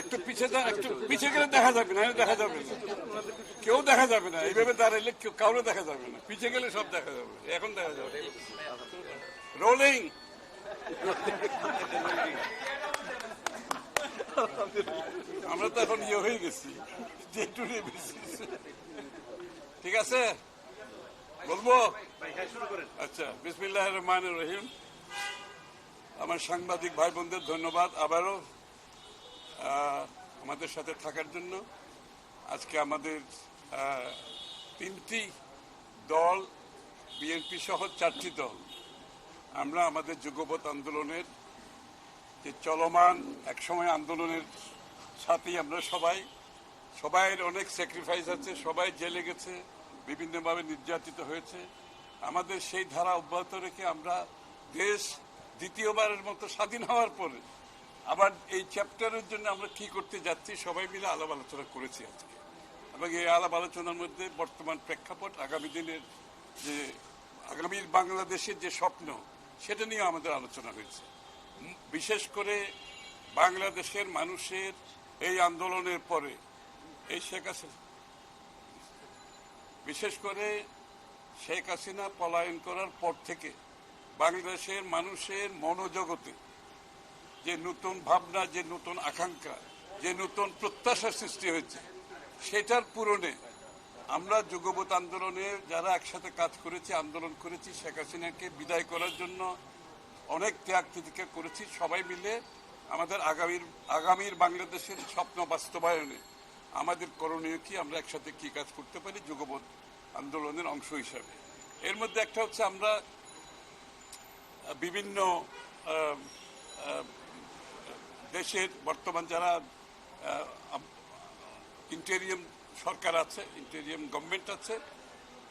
একটু পিছিয়ে যান একটু পিছিয়ে গেলে দেখা যাবে না দেখা যাবে না। কেউ দেখা যাবে না এইভাবে দাঁড়াইলে কেউ কাউরে দেখা যাবে না। পিছিয়ে গেলে সব দেখা যাবে এখন দেখা যাবে। রোলিং আমরা তো এখন ইয়ে হয়ে গেছি ঠিক আছে? বলব? আচ্ছা বিসমিল্লাহ রহমান রহিম। আমার সাংবাদিক ভাই বোনদের ধন্যবাদ আবারও আমাদের সাথে থাকার জন্য। আজকে আমাদের তিনটি দল, বিএনপি সহ চারটি দল। আমরা আমাদের যুগপথ আন্দোলনের যে চলমান একসময় আন্দোলনের সাথেই আমরা সবাই, সবাইয়ের অনেক স্যাক্রিফাইস আছে, সবাই জেলে গেছে, বিভিন্নভাবে নির্যাতিত হয়েছে। আমাদের সেই ধারা অব্যাহত রেখে আমরা দেশ দ্বিতীয়বারের মতো স্বাধীন হওয়ার পরে আবার এই চ্যাপ্টারের জন্য আমরা কি করতে যাচ্ছি সবাই মিলে আলাপ আলোচনা করেছি আজকে। এবং এই আলাপ আলোচনার মধ্যে বর্তমান প্রেক্ষাপট, আগামী দিনের যে আগামীর বাংলাদেশের যে স্বপ্ন, সেটা নিয়ে আমাদের আলোচনা হয়েছে। বিশেষ করে বাংলাদেশের মানুষের এই আন্দোলনের পরে, এই শেখ হাসিনা, বিশেষ করে শেখ হাসিনা পলায়ন করার পর থেকে বাংলাদেশের মানুষের মনোজগতে যে নতুন ভাবনা, যে নতুন আকাঙ্ক্ষা, যে নতুন প্রত্যাশা সৃষ্টি হয়েছে, সেটার পূরণে আমরা যুগপৎ আন্দোলনে যারা একসাথে কাজ করেছি, আন্দোলন করেছি, শেখ হাসিনাকে বিদায় করার জন্য অনেক ত্যাগ তিতিক্ষা করেছি, সবাই মিলে আমাদের আগামীর আগামীর বাংলাদেশের স্বপ্ন বাস্তবায়নে আমাদের করণীয় কি, আমরা একসাথে কি কাজ করতে পারি, যুগপৎ আন্দোলনের অংশ হিসাবে। এর মধ্যে একটা হচ্ছে আমরা বিভিন্ন দেশের বর্তমান যারা ইন্টেরিয়াম সরকার আছে ইন্টেরিয়াম গভর্নমেন্ট আছে,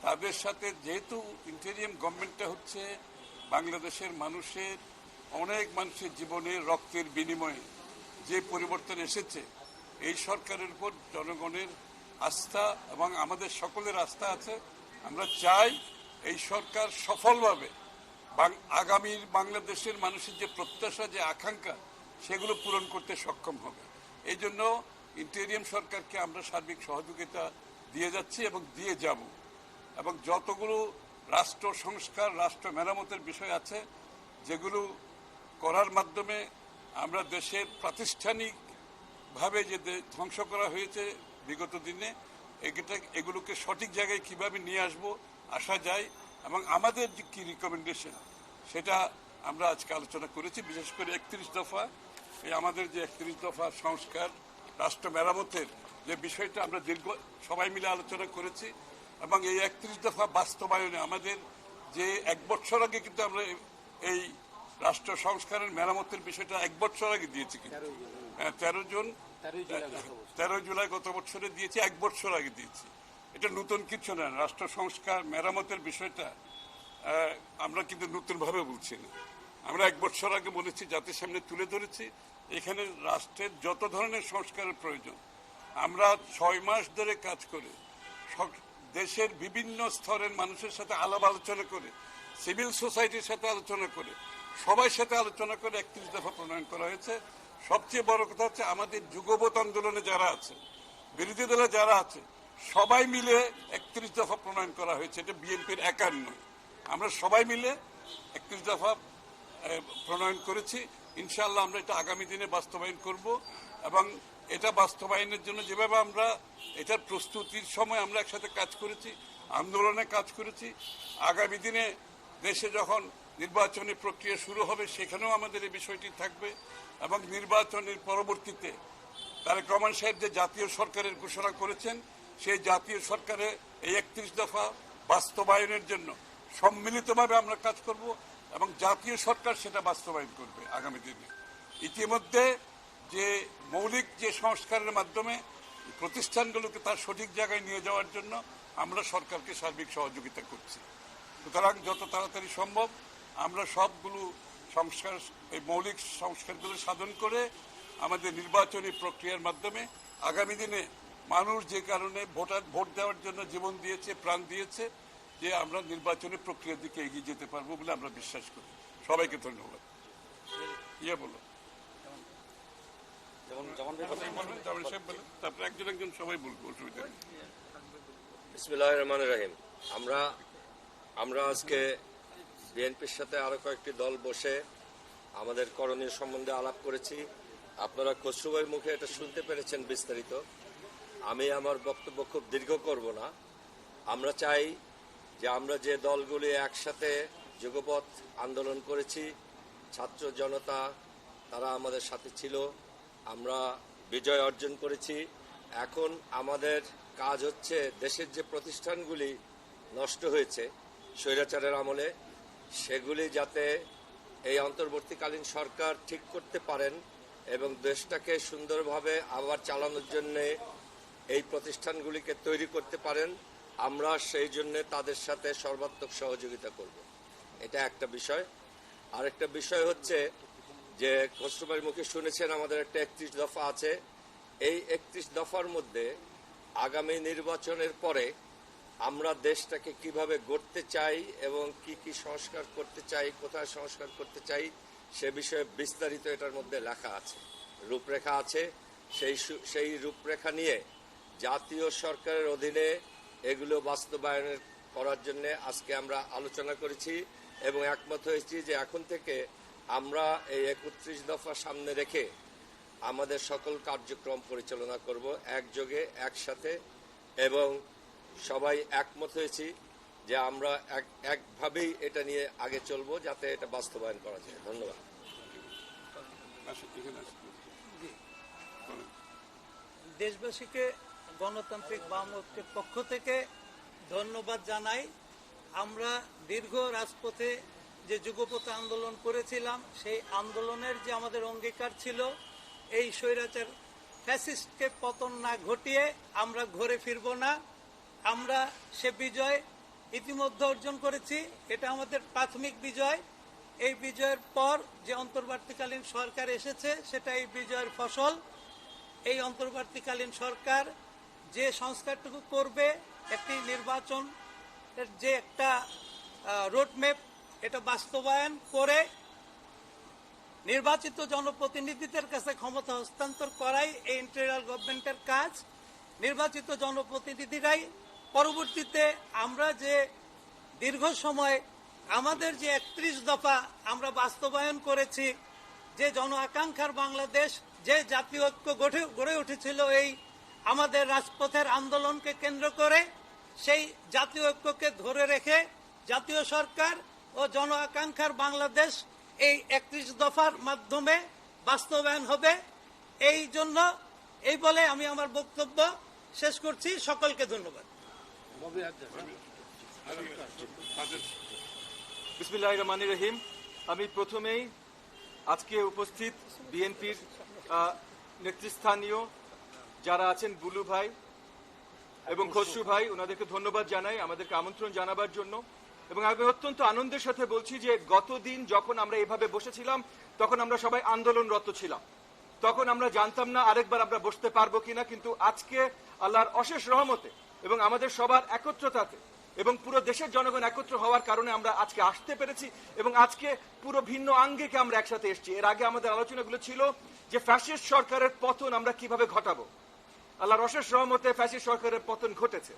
তাদের সাথে যেহেতু ইন্টেরিয়াম গভর্নমেন্টটা হচ্ছে বাংলাদেশের মানুষের অনেক মানুষের জীবনে রক্তের বিনিময়ে যে পরিবর্তন এসেছে, এই সরকারের উপর জনগণের আস্থা এবং আমাদের সকলের আস্থা আছে। আমরা চাই এই সরকার সফলভাবে আগামীর বাংলাদেশের মানুষের যে প্রত্যাশা, যে আকাঙ্ক্ষা, সেগুলো পূরণ করতে সক্ষম হবে। এই জন্য ইন্টেরিয়াম সরকারকে আমরা সার্বিক সহযোগিতা দিয়ে যাচ্ছি এবং দিয়ে যাব। এবং যতগুলো রাষ্ট্র সংস্কার, রাষ্ট্র মেরামতের বিষয় আছে, যেগুলো করার মাধ্যমে আমরা দেশের প্রাতিষ্ঠানিকভাবে যে ধ্বংস করা হয়েছে বিগত দিনে এগুলোকে সঠিক জায়গায় কীভাবে নিয়ে আসব আসা যায়। এবং আমাদের যে কি রিকমেন্ডেশন সেটা আমরা আজকে আলোচনা করেছি বিশেষ করে একত্রিশ দফা। এই আমাদের যে একত্রিশ দফা সংস্কার রাষ্ট্র মেরামতের যে বিষয়টা আমরা দীর্ঘ সবাই মিলে আলোচনা করেছি এবং এই একত্রিশ দফা বাস্তবায়নে আমাদের যে এক বছর আগে কিন্তু আমরা এই- রাষ্ট্র সংস্কারের মেরামতের বিষয়টা এক বছর আগে দিয়েছি কিন্তু। হ্যাঁ, তেরো জন তেরো জুলাই গত বছরে দিয়েছি এক বছর আগে দিয়েছি। এটা নতুন কিছু না, রাষ্ট্র সংস্কার মেরামতের বিষয়টা আমরা কিন্তু নতুনভাবে বলছি না। আমরা এক বছর আগে বলেছি, জাতির সামনে তুলে ধরেছি, এখানে রাষ্ট্রের যত ধরনের সংস্কারের প্রয়োজন, আমরা ছয় মাস ধরে কাজ করে দেশের বিভিন্ন স্তরের মানুষের সাথে আলাপ আলোচনা করে, সিভিল সোসাইটির সাথে আলোচনা করে, সবার সাথে আলোচনা করে একত্রিশ দফা প্রণয়ন করা হয়েছে। সবচেয়ে বড় কথা হচ্ছে, আমাদের যুগপৎ আন্দোলনে যারা আছে, বিরোধী দলে যারা আছে সবাই মিলে একত্রিশ দফা প্রণয়ন করা হয়েছে। এটা বিএনপির একার নয়। আমরা সবাই মিলে একত্রিশ দফা প্রণয়ন করেছি। ইনশাআল্লাহ আমরা এটা আগামী দিনে বাস্তবায়ন করব এবং এটা বাস্তবায়নের জন্য যেভাবে আমরা এটার প্রস্তুতির সময় আমরা একসাথে কাজ করেছি, আন্দোলনে কাজ করেছি, আগামী দিনে দেশে যখন নির্বাচনী প্রক্রিয়া শুরু হবে সেখানেও আমাদের এই বিষয়টি থাকবে এবং নির্বাচনের পরবর্তীতে তারেক রহমান সাহেব যে জাতীয় সরকারের ঘোষণা করেছেন সেই জাতীয় সরকারে এই একত্রিশ দফা বাস্তবায়নের জন্য সম্মিলিতভাবে আমরা কাজ করব এবং জাতীয় সরকার সেটা বাস্তবায়ন করবে আগামী দিনে। ইতিমধ্যে যে মৌলিক যে সংস্কারের মাধ্যমে প্রতিষ্ঠানগুলোকে তার সঠিক জায়গায় নিয়ে যাওয়ার জন্য আমরা সরকারকে সার্বিক সহযোগিতা করছি। সুতরাং যত তাড়াতাড়ি সম্ভব আমরা সবগুলো সংস্কার, এই মৌলিক সংস্কারগুলো সাধন করে আমাদের নির্বাচনী প্রক্রিয়ার মাধ্যমে আগামী দিনে মানুষ যে কারণে ভোটার ভোট দেওয়ার জন্য জীবন দিয়েছে প্রাণ দিয়েছে যে আমরা নির্বাচনী প্রক্রিয়ার দিকে এগিয়ে যেতে পারব বলে আমরা বিশ্বাস করি। সবাইকে ধন্যবাদ। ইয়ে বলো। একজন একজন সবাই বলব অসুবিধা বিসমিল্লাহ রহমান রাহিম। আমরা আমরা আজকে বিএনপির সাথে আরও কয়েকটি দল বসে আমাদের করণীয় সম্বন্ধে আলাপ করেছি। আপনারা খসরুভাইয়ের মুখে এটা শুনতে পেরেছেন বিস্তারিত। আমি আমার বক্তব্য খুব দীর্ঘ করব না। আমরা চাই যে আমরা যে দলগুলি একসাথে যুগপথ আন্দোলন করেছি, ছাত্র জনতা, তারা আমাদের সাথে ছিল, আমরা বিজয় অর্জন করেছি। এখন আমাদের কাজ হচ্ছে দেশের যে প্রতিষ্ঠানগুলি নষ্ট হয়েছে স্বৈরাচারের আমলে, সেগুলি যাতে এই অন্তর্বর্তীকালীন সরকার ঠিক করতে পারেন এবং দেশটাকে সুন্দরভাবে আবার চালানোর জন্যে এই প্রতিষ্ঠানগুলিকে তৈরি করতে পারেন, আমরা সেই জন্য তাদের সাথে সর্বাত্মক সহযোগিতা করব। এটা একটা বিষয়। আরেকটা বিষয় হচ্ছে যে খসরুবাইয়ের মুখে শুনেছেন, আমাদের একটা একত্রিশ দফা আছে। এই একত্রিশ দফার মধ্যে আগামী নির্বাচনের পরে আমরা দেশটাকে কীভাবে গড়তে চাই এবং কি কি সংস্কার করতে চাই, কোথায় সংস্কার করতে চাই, সে বিষয়ে বিস্তারিত এটার মধ্যে লেখা আছে, রূপরেখা আছে। সেই সেই রূপরেখা নিয়ে জাতীয় সরকারের অধীনে এগুলো বাস্তবায়নের করার জন্য আজকে আমরা আলোচনা করেছি এবং একমত হয়েছি যে এখন থেকে আমরা এই একত্রিশ দফা সামনে রেখে আমাদের সকল কার্যক্রম পরিচালনা করব একযোগে একসাথে এবং সবাই একমত হয়েছি যে আমরা এক একভাবেই এটা নিয়ে আগে চলবো যাতে এটা বাস্তবায়ন করা যায়। ধন্যবাদ। বলেন। দেশবাসীকে গণতান্ত্রিক বামকের পক্ষ থেকে ধন্যবাদ জানাই। আমরা দীর্ঘ রাজপথে যে যুগপথ আন্দোলন করেছিলাম, সেই আন্দোলনের যে আমাদের অঙ্গীকার ছিল, এই স্বৈরাচার ফ্যাসিস্টকে পতন না ঘটিয়ে আমরা ঘরে ফিরব না। আমরা সে বিজয় ইতিমধ্যে অর্জন করেছি, এটা আমাদের প্রাথমিক বিজয়। এই বিজয়ের পর যে অন্তর্বর্তীকালীন সরকার এসেছে, সেটা এই বিজয়ের ফসল। এই অন্তর্বর্তীকালীন সরকার যে সংস্কারটুকু করবে একটি নির্বাচন যে একটা রোডম্যাপ এটা বাস্তবায়ন করে নির্বাচিত জনপ্রতিনিধিদের কাছে ক্ষমতা হস্তান্তর করাই এই ইন্টেরিয়াল গভর্নমেন্টের কাজ। নির্বাচিত জনপ্রতিনিধিরাই পরবর্তীতে আমরা যে দীর্ঘ সময় আমাদের যে একত্রিশ দফা আমরা বাস্তবায়ন করেছি, যে জন আকাঙ্ক্ষার বাংলাদেশ, যে জাতীয় ঐক্য গড়ে উঠেছিল এই আমাদের রাজপথের আন্দোলনকে কেন্দ্র করে সেই জাতীয় ঐক্যকে ধরে রেখে জাতীয় সরকার ও জন আকাঙ্ক্ষার বাংলাদেশ এই একত্রিশ দফার মাধ্যমে বাস্তবায়ন হবে। এই জন্য এই বলে আমি আমার বক্তব্য শেষ করছি। সকলকে ধন্যবাদ। বিসমিল্লাহ রহমান রহিম। আমি প্রথমেই আজকে উপস্থিত বিএনপির নেতৃস্থানীয় যারা আছেন বুলু ভাই এবং খসরু ভাই ওনাদেরকে ধন্যবাদ জানাই আমাদেরকে আমন্ত্রণ জানাবার জন্য। এবং আমি অত্যন্ত আনন্দের সাথে বলছি যে গতদিন যখন আমরা এভাবে বসেছিলাম তখন আমরা সবাই আন্দোলনরত ছিলাম। তখন আমরা জানতাম না আরেকবার আমরা বসতে পারব কিনা কিন্তু আজকে আল্লাহর অশেষ রহমতে এবং আমাদের সবার একত্রতাতে এবং পুরো দেশের জনগণ একত্র হওয়ার কারণে আমরা আজকে আসতে পেরেছি এবং আজকে পুরো ভিন্ন আঙ্গিকে আমরা একসাথে এসেছি। এর আগে আমাদের আলোচনাগুলো ছিল যে ফ্যাসিস্ট সরকারের পতন আমরা কীভাবে ঘটাবো? আল্লাহর অশেষ রহমতে ফ্যাসিস্ট সরকারের পতন ঘটেছে।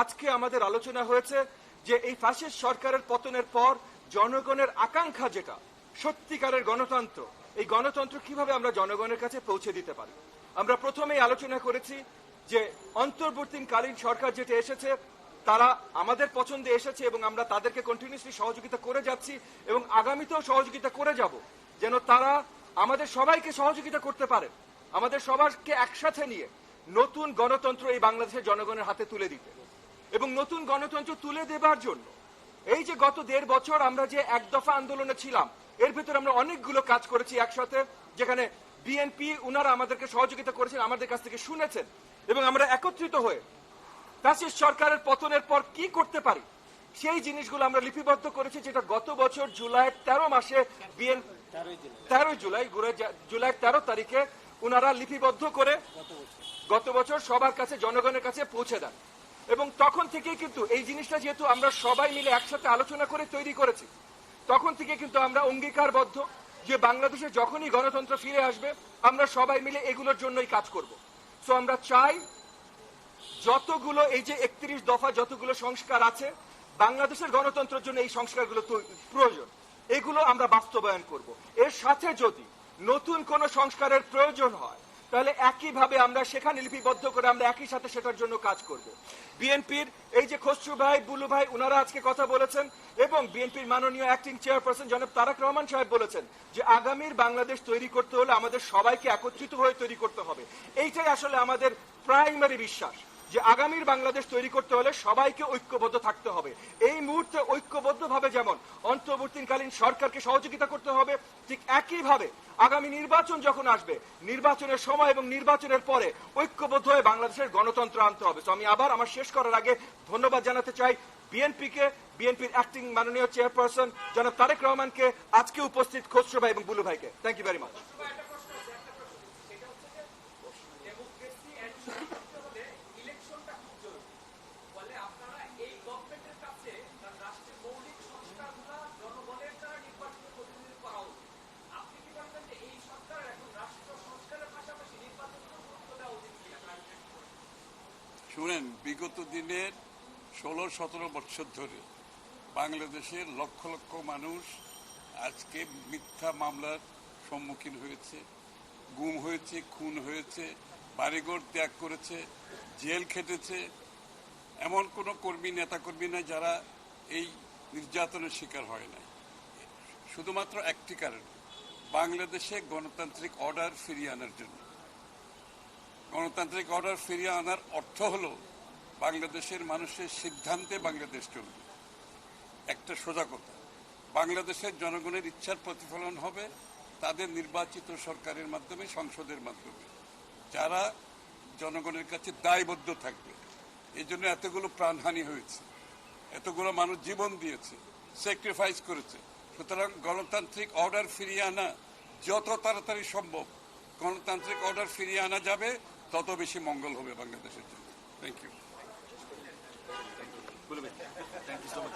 আজকে আমাদের আলোচনা হয়েছে যে এই ফ্যাসিস্ট সরকারের পতনের পর জনগণের আকাঙ্ক্ষা যেটা, সত্যিকারের গণতন্ত্র, এই গণতন্ত্র কীভাবে আমরা জনগণের কাছে পৌঁছে দিতে পারি? আমরা প্রথমেই আলোচনা করেছি যে অন্তর্বর্তীকালীন সরকার যেটা এসেছে, তারা আমাদের পছন্দে এসেছে এবং আমরা তাদেরকে কন্টিনিউসলি সহযোগিতা করে যাচ্ছি এবং আগামীতেও সহযোগিতা করে যাব, যেন তারা আমাদের সবাইকে সহযোগিতা করতে পারে, আমাদের সবাইকে একসাথে নিয়ে নতুন গণতন্ত্র এই বাংলাদেশের জনগণের হাতে তুলে দিতে। এবং নতুন গণতন্ত্র তুলে দেবার জন্য এই যে গত দেড় বছর আমরা যে এক দফা আন্দোলনে ছিলাম এর ভিতরে আমরা অনেকগুলো কাজ করেছি একসাথে যেখানে বিএনপি উনারা আমাদেরকে সহযোগিতা করেছেন আমাদের কাছ থেকে শুনেছেন এবং আমরা একত্রিত হয়ে ফ্যাসিস্ট সরকারের পতনের পর কি করতে পারি সেই জিনিসগুলো আমরা লিপিবদ্ধ করেছি যেটা গত বছর জুলাই তেরো মাসে বিএন তেরোই জুলাই। জুলাই তেরো তারিখে উনারা লিপিবদ্ধ করে গত বছর সবার কাছে, জনগণের কাছে পৌঁছে দেন। এবং তখন থেকেই কিন্তু এই জিনিসটা যেহেতু আমরা সবাই মিলে একসাথে আলোচনা করে তৈরি করেছি, তখন থেকে কিন্তু আমরা অঙ্গীকারবদ্ধ যে বাংলাদেশে যখনই গণতন্ত্র ফিরে আসবে, আমরা সবাই মিলে এগুলোর জন্যই কাজ করব। সো আমরা চাই যতগুলো এই যে একত্রিশ দফা যতগুলো সংস্কার আছে, বাংলাদেশের গণতন্ত্রের জন্য এই সংস্কারগুলো তৈ- প্রয়োজন। এগুলো আমরা বাস্তবায়ন করব। এর সাথে যদি নতুন কোন সংস্কারের প্রয়োজন হয় তাহলে একইভাবে আমরা সেখানে লিপিবদ্ধ করে আমরা একই সাথে সেটার জন্য কাজ করব। বিএনপির এই যে খসরু ভাই, বুলু ভাই ওনারা আজকে কথা বলেছেন এবং বিএনপির মাননীয় অ্যাক্টিং চেয়ারপারসন জনাব তারাক রহমান সাহেব বলেছেন যে আগামীর বাংলাদেশ তৈরি করতে হলে আমাদের সবাইকে একত্রিত হয়ে তৈরি করতে হবে। এইটাই আসলে আমাদের প্রাইমারি বিশ্বাস। যে আগামীর বাংলাদেশ তৈরি করতে হলে সবাইকে ঐক্যবদ্ধ থাকতে হবে। এই মুহূর্তে ঐক্যবদ্ধভাবে যেমন অন্তর্বর্তীকালীন সরকারকে সহযোগিতা করতে হবে, ঠিক একইভাবে আগামী নির্বাচন যখন আসবে, নির্বাচনের সময় এবং নির্বাচনের পরে ঐক্যবদ্ধ হয়ে বাংলাদেশের গণতন্ত্র আনতে হবে। তো আমি আবার আমার শেষ করার আগে ধন্যবাদ জানাতে চাই বিএনপিকে, বিএনপির অ্যাক্টিং মাননীয় চেয়ারপারসন জনাব তারেক রহমানকে, আজকে উপস্থিত খসরু ভাই এবং বুলু ভাইকে। থ্যাংক ইউ ভেরি মাচ শুনেন, বিগত দিনের ষোলো, সতেরো বছর ধরে বাংলাদেশের লক্ষ লক্ষ মানুষ আজকে মিথ্যা মামলার সম্মুখীন হয়েছে, গুম হয়েছে, খুন হয়েছে, বাড়িঘর ত্যাগ করেছে, জেল খেটেছে। এমন কোনো কর্মী, নেতাকর্মী নাই যারা এই নির্যাতনের শিকার হয় নাই। শুধুমাত্র একটি কারণ, বাংলাদেশে গণতান্ত্রিক অর্ডার ফিরিয়ে আনার জন্য। গণতান্ত্রিক অর্ডার ফিরিয়ে আনার অর্থ হলো বাংলাদেশের মানুষের সিদ্ধান্তে বাংলাদেশ চলবে। একটা সোজা কথা, বাংলাদেশের জনগণের ইচ্ছার প্রতিফলন হবে তাদের নির্বাচিত সরকারের মাধ্যমে, সংসদের মাধ্যমে। যারা জনগণের কাছে দায়বদ্ধ থাকবে এই জন্য এতগুলো প্রাণহানি হয়েছে, এতগুলো মানুষ জীবন দিয়েছে স্যাক্রিফাইস করেছে। সুতরাং গণতান্ত্রিক অর্ডার ফিরিয়ে আনা যত তাড়াতাড়ি সম্ভব, গণতান্ত্রিক অর্ডার ফিরিয়ে আনা যাবে তত বেশি মঙ্গল হবে বাংলাদেশের জন্য thank you thank you so much